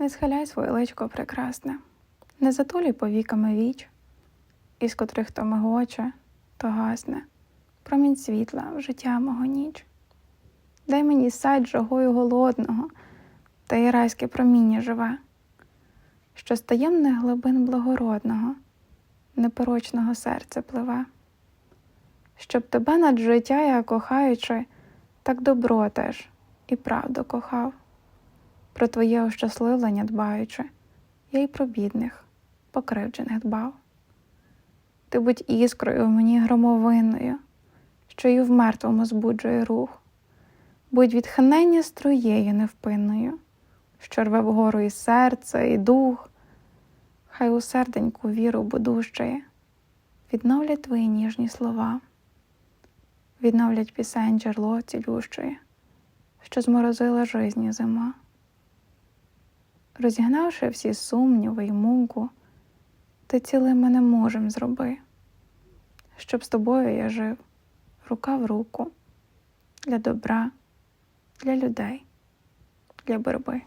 Не схиляй своє личко прекрасне, не затулюй повіками віч, із котрих то мигоче, то гасне, промінь світла в життя мого ніч. Дай мені садь жагою голодного, та й райське проміння живе, що з таємних глибин благородного, непорочного серця пливе, щоб тебе над життя я кохаючи, так добро теж і правду кохав про твоє ощасливлення дбаючи, я й про бідних, покривджених дбав. Ти будь іскрою в мені громовинною, що й в мертвому збуджує рух, будь відхнення струєю невпинною, що рве вгору і серце, і дух, хай у серденьку віру будущає, відновлять твої ніжні слова, відновлять пісень джерело цілющої, що зморозила жизні зима розігнавши всі сумніви й муку, ти цілим мене можем зроби, щоб з тобою я жив рука в руку для добра, для людей, для боротьби.